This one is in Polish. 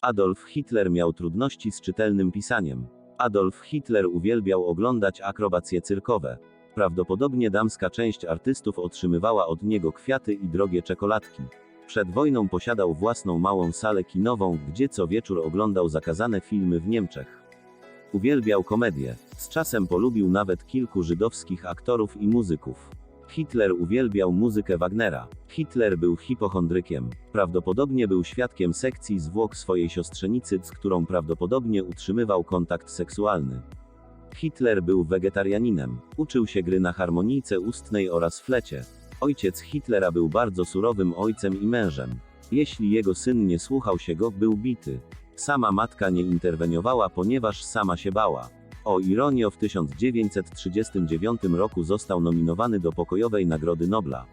Adolf Hitler miał trudności z czytelnym pisaniem. Adolf Hitler uwielbiał oglądać akrobacje cyrkowe. Prawdopodobnie damska część artystów otrzymywała od niego kwiaty i drogie czekoladki. Przed wojną posiadał własną małą salę kinową, gdzie co wieczór oglądał zakazane filmy w Niemczech. Uwielbiał komedię. Z czasem polubił nawet kilku żydowskich aktorów i muzyków. Hitler uwielbiał muzykę Wagnera. Hitler był hipochondrykiem. Prawdopodobnie był świadkiem sekcji zwłok swojej siostrzenicy, z którą prawdopodobnie utrzymywał kontakt seksualny. Hitler był wegetarianinem. Uczył się gry na harmonijce ustnej oraz flecie. Ojciec Hitlera był bardzo surowym ojcem i mężem. Jeśli jego syn nie słuchał się go, był bity. Sama matka nie interweniowała, ponieważ sama się bała. O ironio w 1939 roku został nominowany do pokojowej Nagrody Nobla.